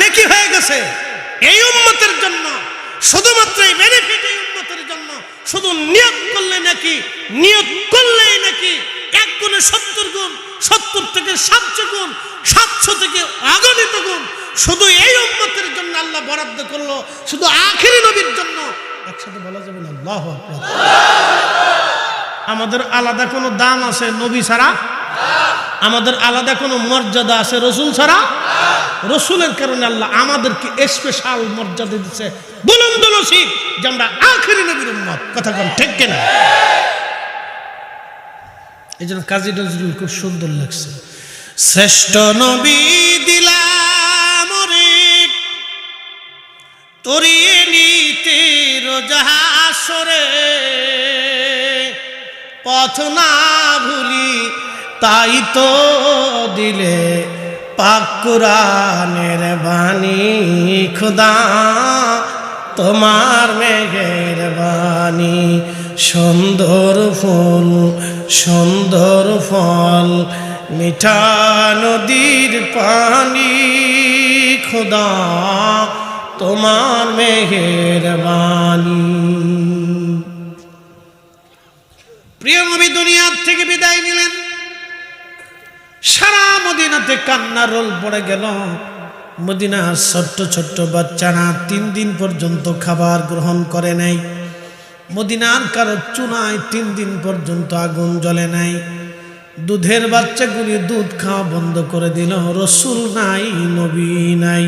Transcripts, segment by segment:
নেকি হয়ে গেছে। এই উম্মতের জন্য, শুধুমাত্র এই বেনিফিট এই উম্মতের জন্য, শুধু নিয়োগ করলে নাকি, নিয়োগ করলেই নাকি এক গুণে সত্তর গুণ, সত্তর থেকে সাতশো গুণ, সাতশো থেকে আগণিত গুণ, শুধু এই উম্মতের জন্য আল্লাহ বরাদ্দ করল, শুধু আখেরি নবীর জন্য। একসাথে বলা যাবে না, আল্লাহ আমাদের আলাদা কোনো দাম আছে নবী ছাড়া? আমাদের আলাদা কোনো মর্যাদা আছে রসুল ছাড়া? রসুলের কারণে আল্লাহ আমাদেরকে স্পেশাল মর্যাদা দিচ্ছে বলুন নসিব যে আমরা আখেরি নবীর উম্মত। কথা কোন ঠিক কিনা? এই জন্য কাজী নজরুল খুব সুন্দর লাগছে। শ্রেষ্ঠ নবী দিলাম রে তরিয়ে নিতে রোজাহাসরে পথ না ভুলি তাই তো দিলে পাকুরানের বাণী, খুদা, তোমার মেঘের বাণী। সুন্দর ফুল, সুন্দর ফল, মিঠা নদীর পানি, খুদা, তোমার মেঘের বাণী। প্রিয় নবী দুনিয়ার থেকে বিদায় নিলেন। সারা মদিনাতে কান্নার রোল পড়ে গেল। মদিনার ছোট্ট ছোট্ট বাচ্চারা তিন দিন পর্যন্ত খাবার গ্রহণ করে নাই। মদিনার কারও চুনায় তিন দিন পর্যন্ত আগুন জ্বলে নাই। দুধের বাচ্চাগুলি দুধ খাওয়া বন্ধ করে দিল। রসুল নাই, নবী নাই।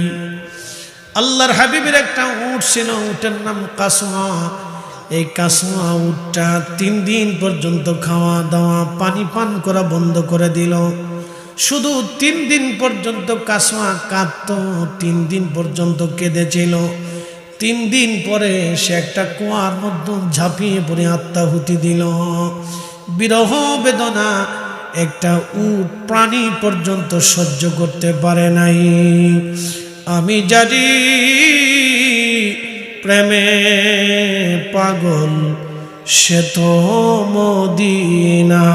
আল্লাহর হাবিবের একটা উট ছিল, উটের নাম কাসমা। এই কাসমা উটটা তিন দিন পর্যন্ত খাওয়া দাওয়া, পানি পান করা বন্ধ করে দিল। শুধু তিন দিন পর্যন্ত কাসমা কাঁদত, তিন দিন পর্যন্ত কেঁদেছিল। তিন দিন পরে সে একটা কুয়ার মধ্যে ঝাঁপিয়ে পড়ে আত্মাহুতি দিল। বিরহ বেদনা একটা উট প্রাণী পর্যন্ত সহ্য করতে পারে নাই। আমি জানি প্রেমে পাগল সে তো মদিনা।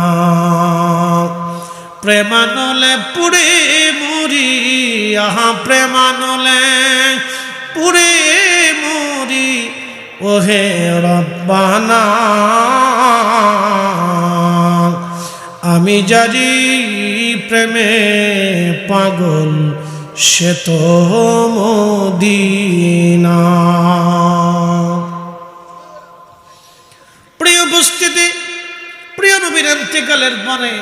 প্রেমানলে পুড়ে মরি আহা প্রেমানলে পুড়ে মরি ওহে রব্বানা। আমি জানি প্রেমে পাগল, সে তো মদিনা। প্রিয় উপস্থিতি, প্রিয় নবীর অন্ত্যকালের পরে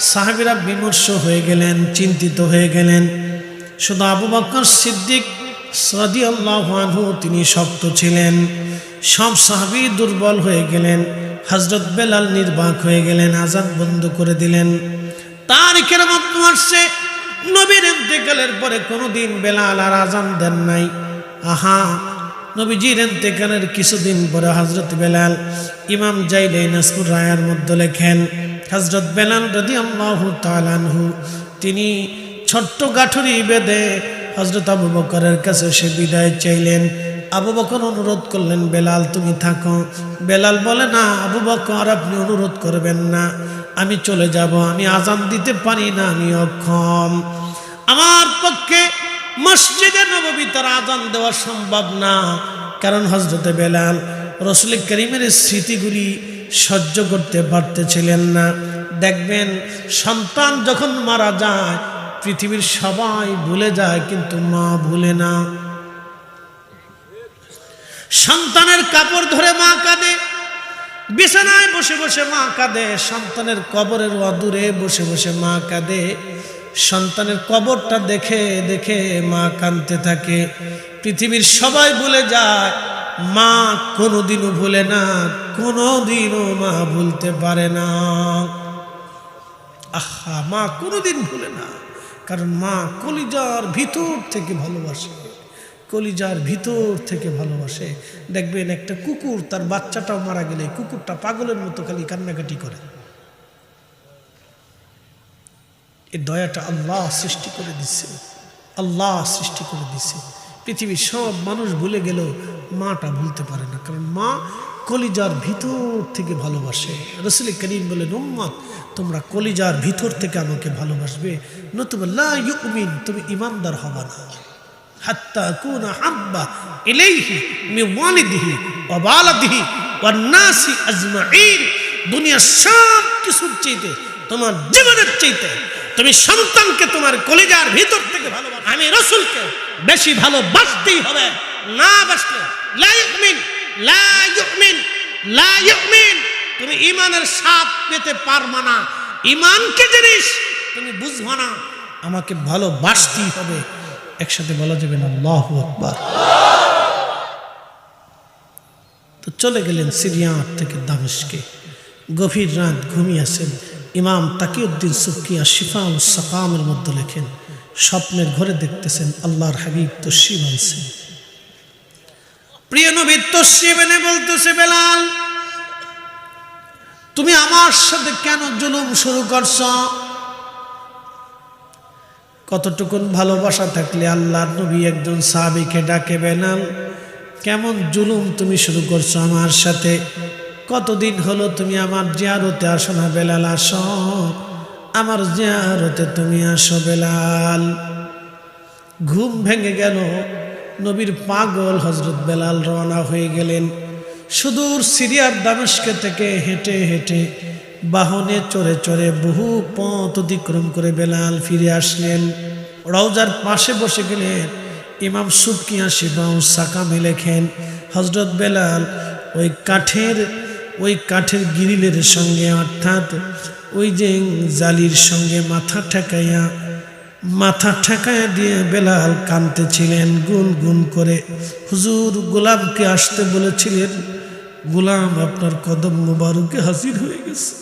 সাহাবিরা বিমর্ষ হয়ে গেলেন, চিন্তিত হয়ে গেলেন। শুধু আবু বকর সিদ্দিক সাদি আল্লাহানহু তিনি শক্ত ছিলেন। সব সাহাবি দুর্বল হয়ে গেলেন হজরত বেলাল নির্বাক হয়ে গেলেন আজাদ বন্ধ করে দিলেন। তার কেরামত আসছে, নবীর ইন্তেকালের পরে কোনোদিন বেলাল আর আজান দেন নাই। আহা, নবীজির ইন্তেকালের কিছুদিন পরে হজরত বেলাল ইমাম জাইলে নাসপুর রায়ার মধ্যে লেখেন হজরত বেলাল রদি আল্লাহ তালানহু তিনি ছোট্ট গাঠুরি বেঁধে হজরত আবু বকরের কাছে সে বিদায় চাইলেন। আবু বকর অনুরোধ করলেন, বেলাল, তুমি থাকো। বেলাল বলে, না, আবু বকর, আপনি অনুরোধ করবেন না। আমি চলে যাব, আমি আজান দিতে পারি না, আমি অক্ষম। আমার পক্ষে মসজিদে নবী তার আজান দেওয়া সম্ভব না। কারণ হজরতে বেলাল, রসুল করিমের স্মৃতিগুলি সহ্য করতে পারতেছিলেন না। দেখবেন, সন্তান যখন মারা যায়, পৃথিবীর সবাই ভুলে যায়, কিন্তু মা ভুলে না। সন্তানের কাপড় ধরে মা কাঁদে, বিছানায় বসে বসে মা কাঁদে, সন্তানের কবরের অদূরে বসে বসে মা কাঁদে। সন্তানের কবরটা দেখে দেখে মা কাঁদতে থাকে। পৃথিবীর সবাই ভুলে যায় মা কোনোদিনও ভুলে না, কোনোদিনও মা ভুলতে পারে না। আহা, মা কোনোদিন ভুলে না, কারণ মা কলিজার ভিতর থেকে ভালোবাসে। কলিজার ভিতর থেকে ভালোবাসে। দেখবেন একটা কুকুর, তার বাচ্চাটাও মারা গেলে কুকুরটা পাগলের মতো খালি কান্নাকাটি করে। এই দয়াটা আল্লাহ সৃষ্টি করে দিচ্ছে আল্লাহ সৃষ্টি করে দিচ্ছে পৃথিবীর সব মানুষ ভুলে গেল মাটা ভুলতে পারে না, কারণ মা কলিজার ভিতর থেকে ভালোবাসে। রসুল করিম বলে উম্মত, তোমরা কলিজার ভিতর থেকে আমাকে ভালোবাসবে। নতুবা ইউমিন, তুমি ইমানদার হবা না। সব চাইতে, তোমার চাইতে, তুমি সন্তানকে তোমার কলিজার ভিতর থেকে ভালোবাসো। আমি রসুলকে বেশি ভালোবাসতেই হবে। না বাসলে লা ইউমিন লা ইউমিন, লা তুমি ইমানের স্বাদ পেতে পারবা না। ইমানকে জিনিস তুমি বুঝবা না। আমাকে ভালোবাসতেই হবে। একসাথে বলা যাবে না, আল্লাহু আকবার। তো চলে গেলেন সিরিয়া থেকে দামেশকে। গভীর রাত ঘুমিয়েছেন ইমাম তাকিউদ্দিন সুকিয়া শিফাউল সাকামের মধ্যে লেখেন, স্বপ্নের ঘরে দেখতেছেন আল্লাহর হাবিব তসিব আনছেন। প্রিয় নবী তসিব বলতেছে, বেলাল, তুমি আমার সাথে কেন জুলুম শুরু করছ? কতটুকুন ভালোবাসা থাকলে আল্লাহর নবী একজন সাহাবিকে ডাকে, বেলাল, কেমন জুলুম তুমি শুরু করছ আমার সাথে? কতদিন হলো তুমি আমার জিয়ারতে আসো না, বেলাল, আসো। আমার জিয়ারতে তুমি আসো, বেলাল। ঘুম ভেঙে গেল নবীর পাগল হজরত বেলাল রওনা হয়ে গেলেন। সুদূর সিরিয়ার দামেস্কে থেকে হেঁটে হেঁটে বাহনে চড়ে চড়ে বহু পথ অতিক্রম করে বেলাল ফিরে আসলেন। রওজার পাশে বসে গেলেন ইমাম সুবকিয়া শিবাউ সাকামে লেখেন হজরত বেলাল, ওই কাঠের ওই কাঠের গিরিলের সঙ্গে অর্থাৎ ওই যে জালির সঙ্গে মাথা ঠেকাইয়া মাথা ঠেকায় দিয়ে বেলাল কানতেছিলেন গুন গুন করে। হুজুর, গোলামকে আসতে বলেছিলেন, গোলাম, আপনার কদম মুবারকে হাজির হয়ে গেছে।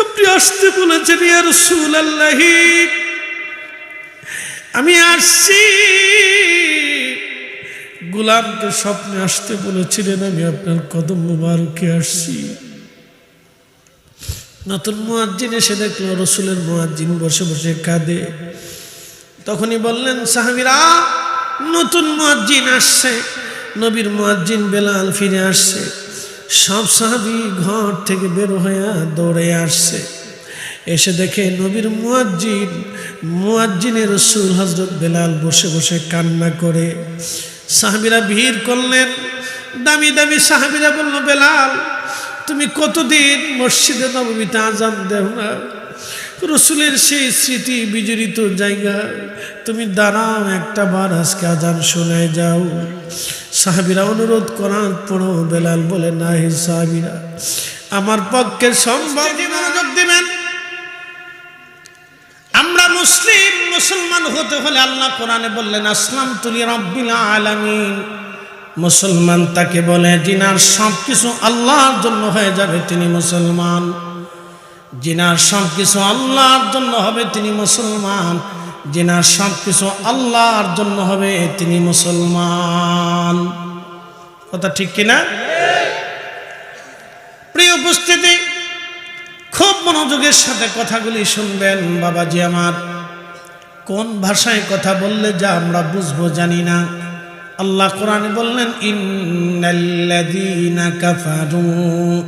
আপনি আসতে বলেছেন ইয়ার রসুল আল্লাহি আমি আসছি। গোলামকে স্বপ্নে আসতে বলেছিলেন, আমি আপনার কদম মুবারকে আসছি। নতুন মোয়াজ্জিন এসে দেখল, রসুলের মোয়াজ্জিন বসে বসে কাঁদে। তখনই বললেন, সাহাবিরা, নতুন মোয়াজ্জিন আসছে। নবীর মোয়াজ্জিন বেলাল ফিরে আসছে। সব সাহাবি ঘর থেকে বের হয়ে দৌড়ে আসছে। এসে দেখে নবীর মুয়াজ্জিন, মুয়াজ্জিনের রসুল হজরত বেলাল বসে বসে কান্না করে। সাহাবিরা ভিড় করলেন। দামি দামি সাহাবিরা বলল, বেলাল তুমি কতদিন মসজিদে নবমীতে আজান দেও না? রসুলের সেই স্মৃতি বিজড়িত জায়গা তুমি দাঁড়াও একটা বার আজকে আজান শোনায় যাও। সাহাবিরা অনুরোধ করার পরও বেলাল বলে না হে সাহাবিরা আমার পক্ষে সম্ভব মনোযোগ দিবেন। আমরা মুসলিম মুসলমান হতে হলে আল্লাহ কোরআনে বললেন আসলাম তুলি রব্বিল আলামিন। মুসলমান তাকে বলে, জিনার সব কিছু আল্লাহর জন্য হয়ে যাবে, তিনি মুসলমান। জিনার সব কিছু আল্লাহর জন্য হবে, তিনি মুসলমান। জিনার সব কিছু আল্লাহর জন্য হবে, তিনি মুসলমান। কথা ঠিক কিনা? প্রিয় উপস্থিতি, খুব মনোযোগের সাথে কথাগুলি শুনবেন, বাবাজি আমার। কোন ভাষায় কথা বললে যা আমরা বুঝব জানি না। আল্লাহ কোরআনে বললেন, ইন্নাল্লাযীনা কাফারু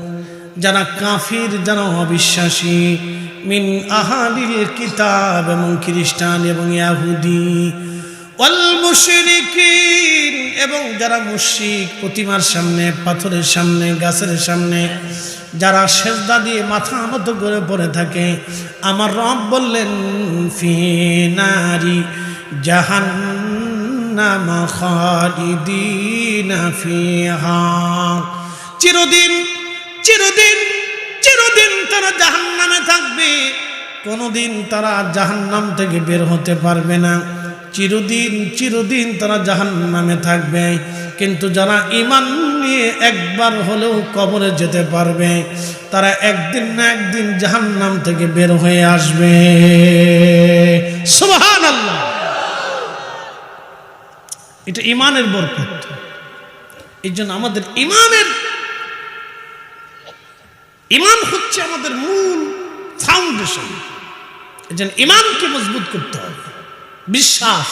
যারা কাফির, যারা অবিশ্বাসী, মিন আহালিল কিতাব এবং খ্রিস্টান এবং ইয়াহুদি, ওয়াল মুশরিকিন, এবং যারা মুশরিক, প্রতিমার সামনে, পাথরের সামনে, গাছের সামনে, যারা সেজদা দিয়ে মাথা নত করে পড়ে থাকে। আমার রব বললেন, ফি নারি খালিদিনা ফিহা। চিরদিন চিরদিন চিরদিন তারা জাহান্নামে থাকবে। কোনোদিন তারা জাহান্নাম থেকে বের হতে পারবে না। চিরদিন চিরদিন তারা জাহান্নামে থাকবে। কিন্তু যারা ইমান নিয়ে একবার হলেও কবরে যেতে পারবে, তারা একদিন না একদিন জাহান্নাম থেকে বের হয়ে আসবে। সুবহান আল্লাহ এটা ইমানের বরকত। এই জন্য আমাদের ইমানের ইমান হচ্ছে আমাদের মূল ফাউন্ডেশন এই জন্য ইমানকে মজবুত করতে হবে। বিশ্বাস।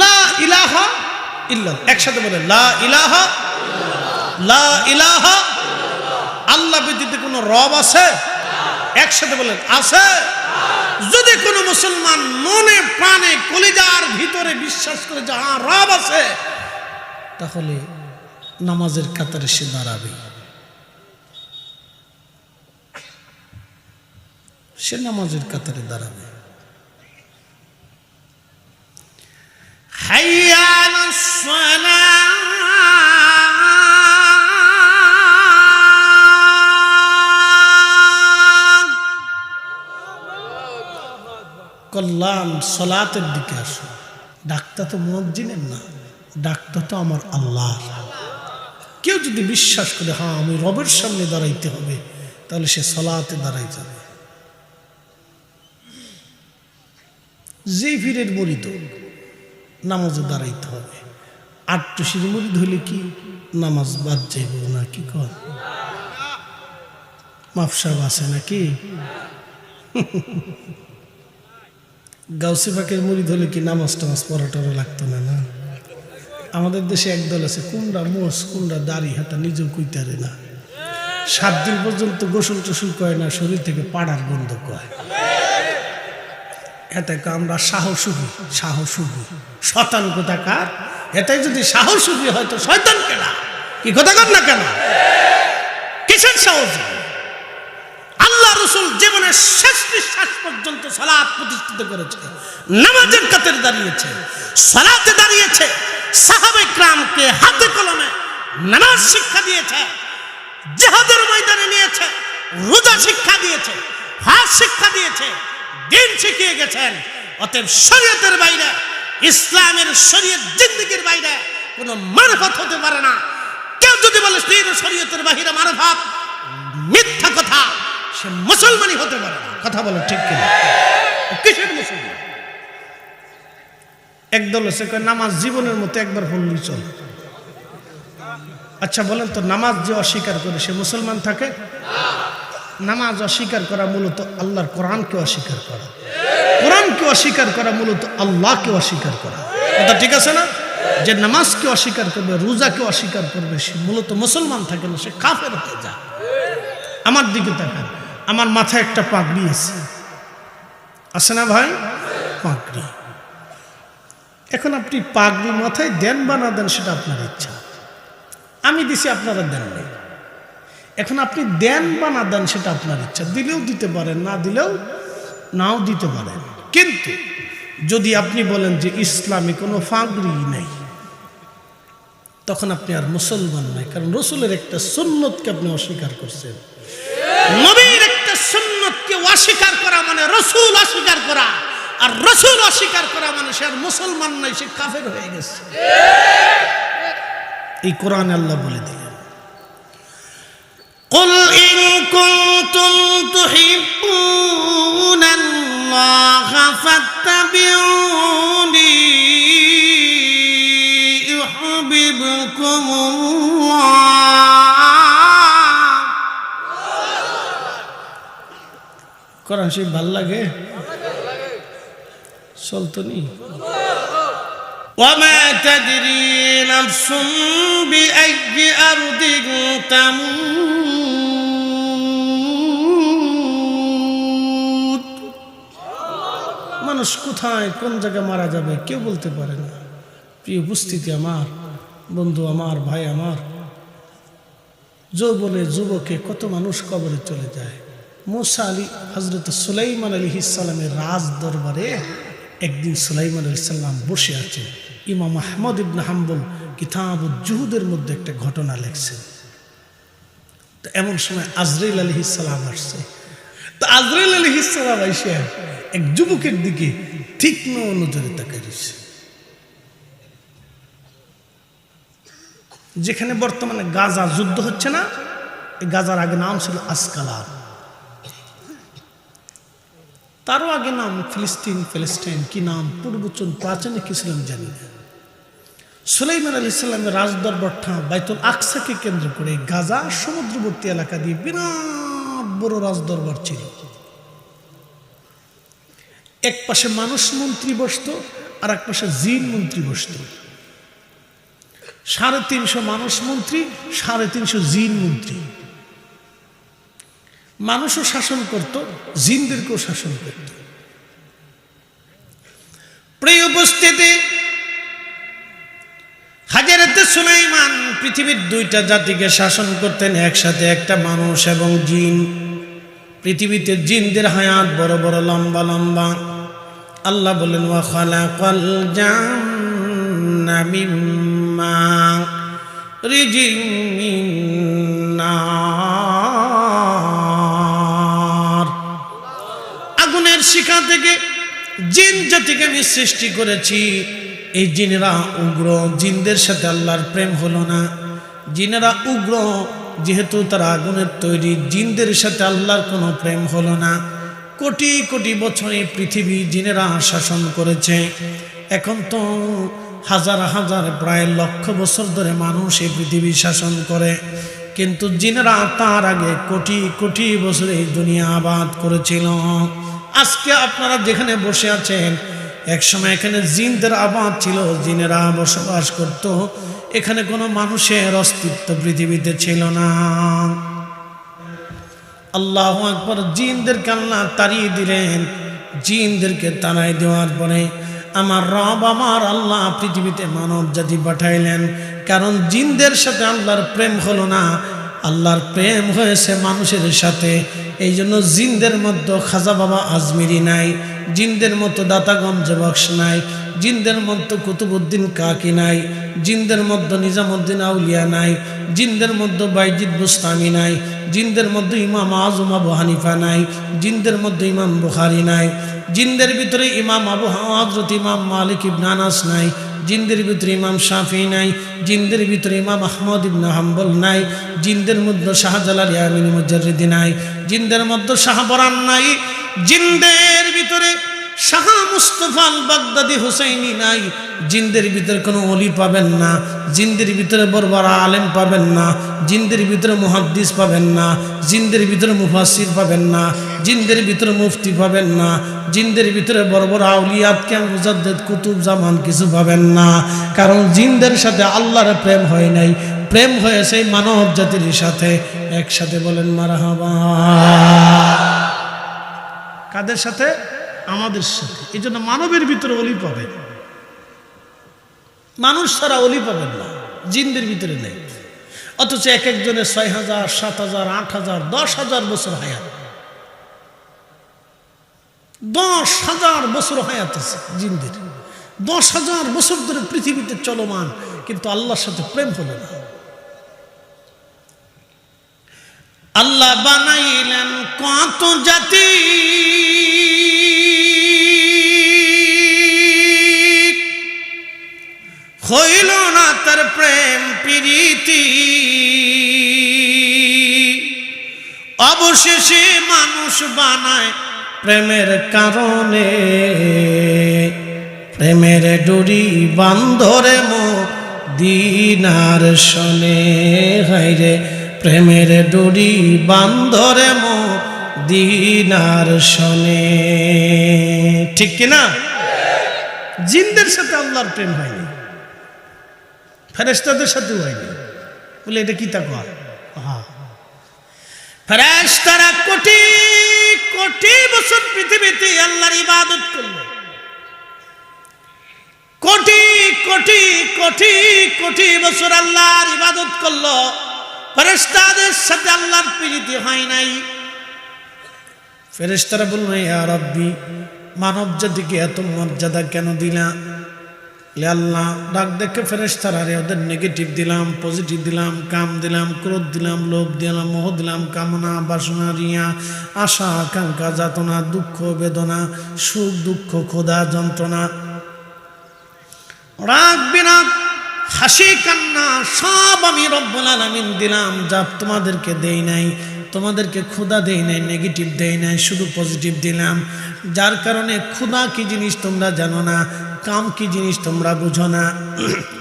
লা ইলাহা ইল্লাহ একসাথে বলে লা ইলাহা লা ইলাহা, আল্লাহ ব্যতীত কোনো রব আছে? একসাথে বলেন, আছে। যদি কোনো মুসলমান মনে, প্রাণে, কলিজার ভিতরে বিশ্বাস করে যে হ্যাঁ রব আছে, তাহলে নামাজের কাতারে সে দাঁড়াবে। সে নামাজের কাতারে দাঁড়াবে। হাইয়া কল্যাণ সলাতের দিকে আসো। ডাক্তার তো মসজিদের না, ডাক্তার তো আমার আল্লাহ কেউ যদি বিশ্বাস করে হ্যাঁ আমি রবের সামনে দাঁড়াইতে হবে, তাহলে সে সলাতে দাঁড়াই যাবে। যেই ফিরের মরিত নামাজে দাঁড়াইতে হবে। আটটুসির মরিদ হইলে কি নামাজ বাদ যাইব না কি কর? মাফসাব আছে নাকি? গাউসি পাকের মুড়ি ধরলে কি নামাজ টামাজ পড়াটারও লাগতো না না? আমাদের দেশে একদল আছে কোনটা মোষ কোনটা দাড়ি, হাতা নিজেও কুইতারে না। সাত দিন পর্যন্ত গোসল টোসল করে না, শরীর থেকে পাড়ার গন্ধ কয়। এটাকে আমরা সাহসুবি সাহসুবি। শতান কোথাকার? এটাই যদি সাহসুবি হয় তো শয়তান কেনা কি কথা কর না কেন? কিসের সাহস রসুল জীবনের শেষ নিঃশ্বাস পর্যন্ত সালাদ প্রতিষ্ঠিত করেছে। নামাজের কাতারে দাঁড়িয়েছে, সালাতে দাঁড়িয়েছে। সাহাবে ক্রামকে হাতে কলমে নামাজ শিক্ষা দিয়েছে, জেহাদের ময়দানে নিয়েছে, রোজা শিক্ষা দিয়েছে হাত শিক্ষা দিয়েছে, দিন শিখিয়ে গেছেন। অতএব শরীয়তের বাইরে, ইসলামের শরীয়ত জিন্দিগির বাইরে কোনো মারফত হতে পারে না। কেউ যদি বলে শরীয়তের বাহিরে মারফত। মিথ্যা কথা। সে মুসলমানই হতে পারে কথা বলো ঠিক কিনা? কিসের মুসলমান? একদল আছে কয়, নামাজ জীবনের মতো একবার পড়লেই চল। আচ্ছা বলেন তো, নামাজ যে অস্বীকার করে সে মুসলমান থাকে? নামাজ অস্বীকার করা মূলত আল্লাহর কোরআনকে অস্বীকার করা। কোরআনকে অস্বীকার করা মূলত আল্লাহকে অস্বীকার করা। কথা ঠিক আছে না? যে নামাজকে অস্বীকার করবে, রোজাকে অস্বীকার করবে, সে মূলত মুসলমান থাকে না, সে কাফের হয়ে যায়। আমার দিকে তাকান। আমার মাথায় একটা পাগড়ি আছে। আছে না ভাই? পাগড়ি। এখন আপনি পাগড়ি মাথায় দেন বা না দেন সেটা আপনার ইচ্ছা। আমি দিছি, আপনারা দেন নাই। এখন আপনি দেন বা না দেন সেটা আপনার ইচ্ছা। দিলেও দিতে পারেন, না দিলেও নাও দিতে পারেন। কিন্তু যদি আপনি বলেন যে ইসলামে কোনো ফাগড়ি নেই, তখন আপনি আর মুসলমান নাই। কারণ রসুলের একটা সুন্নতকে আপনি অস্বীকার করছেন। অস্বীকার করা মানে রসুল অস্বীকার করা আর রসুল অস্বীকার করা মানে সে আর মুসলমান নাই সে কাফের হয়ে গেছে এই কোরআন আল্লাহ বলে দিলেন قل إن كنتم تحبون الله فاتبعوني কোরআন শরীফ ভাল লাগে চলতো নি وما تدري نفس بأي أرض تموت মানুষ কোথায় কোন জায়গায় মারা যাবে কেউ বলতে পারে না প্রিয় উপস্থিতি আমার বন্ধু আমার ভাই আমার যৌবনে যুবকে কত মানুষ কবরে চলে যায় মোসা আলী হজরত সুলাইমান আলী ইসালামের রাজ দরবারে একদিন সুলাইমান আলী সাল্লাম বসে আছে ইমাম আহমদ ইবন হাম্বল কিতাব জুহুদের মধ্যে একটা ঘটনা লেখছেন। তো এমন সময় আজরাইল আলী ইসালাম আসছে। তো আজরাইল আলী ইসালাম এসে এক যুবকের দিকে তীক্ষ্ণ নজরে তাকাই রয়েছে। যেখানে বর্তমানে গাজা যুদ্ধ হচ্ছে না গাজার আগে নাম ছিল আসকালার তারও আগে নাম ফিলিস্তিন, ফিলিস্তাইন, কি নাম? পূর্বচন প্রাচীনে কি ছিলাম জানি না। সুলাইমান আলী ইসলামের রাজদরবারটা বাইতুল আকসাকে কেন্দ্র করে গাজা সমুদ্রবর্তী এলাকা দিয়ে বিরাট বড় রাজদরবার ছিল। এক পাশে মানুষ মন্ত্রী বসত আর এক পাশে জিন মন্ত্রী বসত। সাড়ে তিনশো মানুষ মন্ত্রী, সাড়ে তিনশো জিন মন্ত্রী। মানুষও শাসন করত, জিনদেরকেও শাসন করত। প্রিয় উপস্থিতি, হাজারাতে সুলাইমান পৃথিবীর দুইটা জাতিকে শাসন করতেন, একসাথে একটা মানুষ এবং জিন। পৃথিবীতে জিনদের হায়াত বড় বড়, লম্বা লম্বা। আল্লাহ বলেন, ওয়া খালাকাল জান্না মিম্মা রিজিম মিন নার। আগুনের শিখা থেকে, জিন জাতিকে আমি সৃষ্টি করেছি। এই জিনেরা উগ্র, জিনদের সাথে আল্লাহর প্রেম হলো না। জিনেরা উগ্র, যেহেতু তারা আগুনের তৈরি, জিনদের সাথে আল্লাহর কোনো প্রেম হলো না। কোটি কোটি বছরে পৃথিবী জিনেরা শাসন করেছে। এখন তো হাজার হাজার, প্রায় লক্ষ বছর ধরে মানুষ এই পৃথিবী শাসন করে। কিন্তু জিনেরা তার আগে কোটি কোটি বছর দুনিয়া আবাদ করেছিল। আজকে আপনারা যেখানে বসে আছেন একসময় এখানে জিনদের আবাদ ছিল, জিনেরা বসবাস করত। এখানে কোনো মানুষের অস্তিত্ব পৃথিবীতে ছিল না। আল্লাহ আকবর, জিনদেরকে আল্লাহ তাড়িয়ে দিলেন। জিনদেরকে তাড়াই দেওয়ার পরে আমার রব আমার আল্লাহ পৃথিবীতে মানব জাতি পাঠাইলেন। কারণ জিনদের সাথে আল্লাহর প্রেম হলো না আল্লাহর প্রেম হয়েছে মানুষের সাথে। এই জন্য জিনদের মধ্যে খাজা বাবা আজমিরি নাই, জিনদের মতো দাতাগঞ্জ বক্স নাই, জিনদের মধ্যে কুতুবুদ্দিন কাকি নাই, জিনদের মধ্যে নিজামুদ্দিন আউলিয়া নাই, জিনদের মধ্যে বাইজিদ বুস্তামি নাই, জিনদের মধ্যে ইমাম আজম আবু হানিফা নাই, জিনদের মধ্যে ইমাম বুখারি নাই, জিনদের ভিতরে ইমাম আবু হজরত ইমাম মালিক ইবনানাস নাই জিনদের ভিতরে ইমাম শাফি নাই, জিনদের ভিতরে ইমাম আহমদ ইবনা হাম্বল নাই, জিনদের মধ্যে শাহজালাল ইয়ামিন মুজারিদি নাই, জিনদের মধ্যে শাহবরান নাই, জিনদের ভিতরে শাহ মুস্তফাল বাগদাদি হুসাইনি নাই, জিনদের ভিতরে কোনো অলি পাবেন না, জিনদের ভিতরে বরবরা আলেম পাবেন না, জিনদের ভিতরে মুহাদ্দিস পাবেন না, জিনদের ভিতরে মুফাসির পাবেন না জিনদের ভিতরে মুফতি পাবেন না, জিনদের ভিতরে বড় বড় আউলিয়াত কুতুব জামান কিছু পাবেন না। কারণ জিনদের সাথে আল্লাহর প্রেম হয় নাই, প্রেম হয়েছে মানব জাতির সাথে একসাথে বলেন মারাহাবা। কাদের সাথে? আমাদের সাথে। এই জন্য মানবের ভিতরে অলি পাবে। মানুষ ছাড়া অলি পাবেন না, জিনদের ভিতরে নেই। অথচ এক একজনের ছয় হাজার, সাত হাজার, আট হাজার, দশ হাজার বছর হায়াত। দশ হাজার বছর হায়াত আছে জিনদের। দশ হাজার বছর ধরে পৃথিবীতে চলমান, কিন্তু আল্লাহর সাথে প্রেম হলো না। আল্লাহ বানাইলেন কত জাতি। হইল না তার প্রেম, প্রীতি। অবশেষে মানুষ বানায় প্রেমের কারণে, প্রেমের ডুরি বান্ধরে মো দিনার শনে। হাইরে প্রেমের ডুরি বান্ধরে মো দিনার শনে। ঠিক কিনা? জিনদের সাথে আল্লাহর প্রেম হয়নি। ফেরেস্তাদের সাথেও হয়নি। বলে এটা কি তা ফেরেস্তারা কোটি কোটি বছর পৃথিবীতে আল্লাহর ইবাদত করল। কোটি কোটি কোটি কোটি বছর আল্লাহর ইবাদত করল। ফেরেস্তাদের সাথে আল্লাহর প্রীতি হয় নাই। ফেরেস্তারা বলল, ইয়া রব্বি মানব জাতিকে এত মর্যাদা কেন দিলা? লে আল্লাহ ডাক দেখে ফেরেস্তারা রে, ওদের নেগেটিভ দিলাম পজিটিভ দিলাম, কাম দিলাম, ক্রোধ দিলাম, লোভ দিলাম, মোহ দিলাম, কামনা, বাসনা, রিয়া, আশা, আকাঙ্ক্ষা, যাতনা, দুঃখ, বেদনা, সুখ, দুঃখ, ক্ষোধা, যন্ত্রণা। রাগ, বিরাগ, হাসি, কান্না, সব আমি রব্বুল আলামিন দিলাম, যা তোমাদেরকে দেই নাই, তোমাদেরকে ক্ষুধা দেই নাই নেগেটিভ দেই নাই, শুধু পজিটিভ দিলাম। যার কারণে ক্ষুধা কি জিনিস তোমরা জানো না কাম কি জিনিস তোমরা বুঝো না?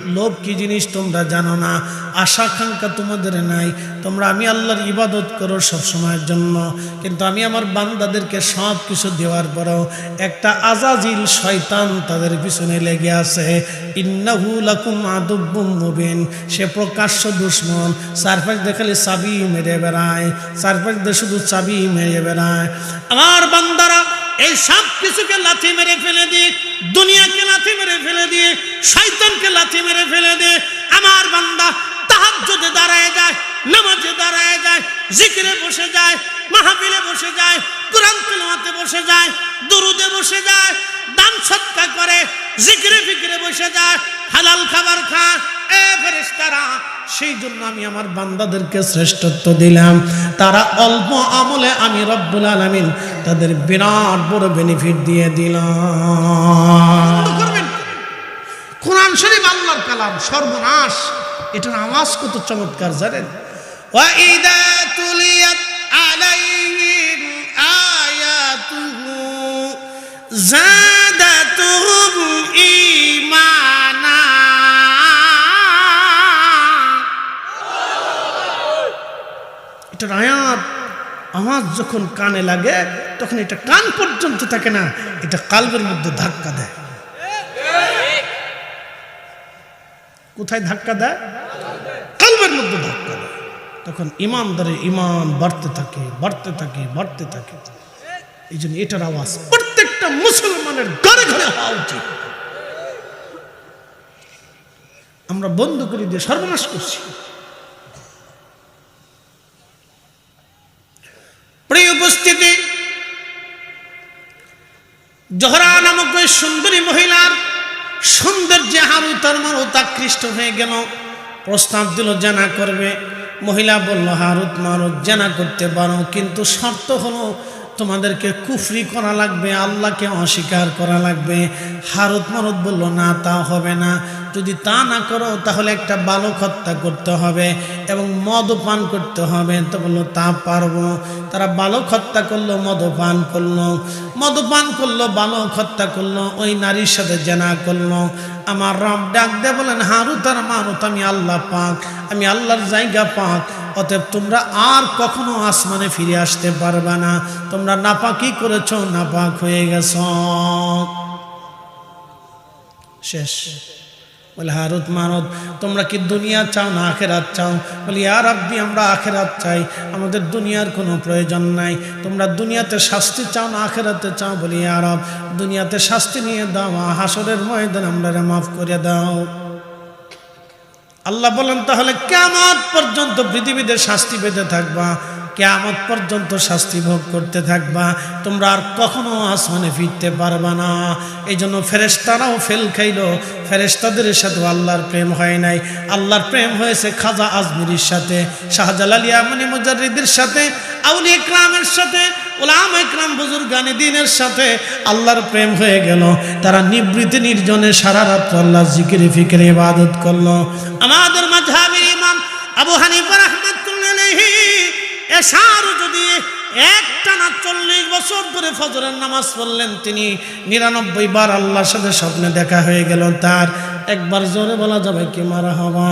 লোভ কি জিনিস তোমরা জানো না? আশা আকাঙ্ক্ষা তোমাদের নাই। তোমরা আমি আল্লাহর ইবাদত করো সব সময়ের জন্য। কিন্তু আমি আমার বান্দাদেরকে সব কিছু দেওয়ার পরেও একটা আজাজিল শয়তান তাদের পিছনে লেগে আছে। ইন্নাহু লাকুম আদুব্বুম মুবিন। সে প্রকাশ্য দুশ্মন। সারফাস দেখালে চাবি মেরে বেড়ায়। সারফাস দিয়ে শুধু চাবি মেরে বেড়ায়। আমার বান্দারা এই সব কিছুকে লাথি মেরে ফেলে দিয়ে, দুনিয়াকে লাথি মেরে ফেলে দিয়ে, শয়তানকে লাথি মেরে ফেলে দিয়ে, আমার বান্দা তাহাজ্জুদে দাঁড়ায় যায়, নামাজে দাঁড়ায় যায়, জিকিরে বসে যায়, মাহফিলে বসে যায়, কোরআন তেলাওয়াতে বসে যায়, দুরুদে বসে যায়, দান সৎকা করে, জিকিরে ফিকিরে বসে যায়, হালাল খাবার খা এ ফেরেশতারা, সেই জন্য আমি আমার বান্দাদেরকে শ্রেষ্ঠত্ব দিলাম। তারা অল্প আমলে আমি রব্বুল আলামিন তাদের বিরাট বড় বেনিফিট দিয়ে দিলাম করবেন কোরআন শরীফ আল্লাহর কালাম সর্বনাশ এটার আওয়াজ কত চমৎকার জানেন وَإِذَا تُلِيَتْ عَلَيْهِمْ آيَاتُهُ زَادَتْهُمْ إِيمَانًا এটার আয়াত আওয়াজ যখন কানে লাগে, তখন এটা কান পর্যন্ত থাকে না, এটা কালবের মধ্যে ধাক্কা দেয়। কোথায় ধাক্কা দেয়? কালবের মধ্যে ধাক্কা দেয়। তখন ইমানদারের ইমান বাড়তে থাকে বাড়তে থাকে বাড়তে থাকে। এই জন্য এটার আওয়াজ প্রত্যেকটা মুসলমানের ঘরে ঘরে হওয়া উচিত। আমরা বন্ধ করে দিয়ে সর্বনাশ করছি প্রিয় উপস্থিতি জহরা নামক ওই সুন্দরী মহিলার সৌন্দর্যে হারু তার মারুত আকৃষ্ট হয়ে গেল। প্রস্তাব দিল, জানা করবে। মহিলা বলল, হারুত মারুত, জানা করতে পারো, কিন্তু শর্ত হলো তোমাদেরকে কুফরি করা লাগবে, আল্লাহকে অস্বীকার করা লাগবে। হারুত মারুত বলল, না, তা হবে না। যদি তা না করো, তাহলে একটা বালক হত্যা করতে হবে এবং মদ পান করতে হবে। তো বলল, তা পারব। তারা বালক হত্যা করল মদপান করল। মদপান করল, বালক হত্যা করল, ওই নারীর সাথে জেনা করল। আমার রব ডাক দে বলেন, হারুত আর মারুত, আমি আল্লাহ পাক, আমি আল্লাহর জায়গা পাক। অতএব তোমরা আর কখনো আসমানে ফিরে আসতে পারবে না। তোমরা নাপাকি করেছ, নাপাক হয়ে গেছ। শেষ। বলে হারুত মারত তোমরা কি দুনিয়া চাও না আখেরাত চাও? বলি আর আব্বি আমরা আখেরাত চাই, আমাদের দুনিয়ার কোনো প্রয়োজন নাই। তোমরা দুনিয়াতে শাস্তি চাও না আখেরাতে চাও? বলি আর দুনিয়াতে শাস্তি নিয়ে দাও হাসরের ময়দান আমরা মাফ করে দাও। আল্লাহ বলেন, তাহলে কেমন পর্যন্ত পৃথিবীতে শাস্তি পেতে থাকবা। কেমন পর্যন্ত শাস্তি ভোগ করতে থাকবা। তোমরা আর কখনো আসমানে ফিরতে পারবা না। এই জন্য ফেরেস্তারাও ফেল খাইল। ফেরেস্তাদের সাথে আল্লাহর প্রেম হয় নাই। আল্লাহর প্রেম হয়েছে খাজা আজমিরির সাথে, শাহজালাল ইয়ামানি মুজারিদের সাথে আউলি ইকরামের সাথে ওলাম ইকরাম বুজুর্গানি দিনের সাথে আল্লাহর প্রেম হয়ে গেল। তারা নিবৃত্তি নির্জনে সারা রাত্র আল্লাহ জিকিরে ফিকিরে ইবাদত করল। আমাদের মাঝহাবের ইমাম আবু হানিফা রহমাতুল্লাহি এশার যদি একটানা চল্লিশ বছর ধরে ফজরের নামাজ পড়লেন, তিনি নিরানব্বই বার আল্লাহর সাথে স্বপ্নে দেখা হয়ে গেল। তার একবার জোরে বলা যাবে কি মারা হবা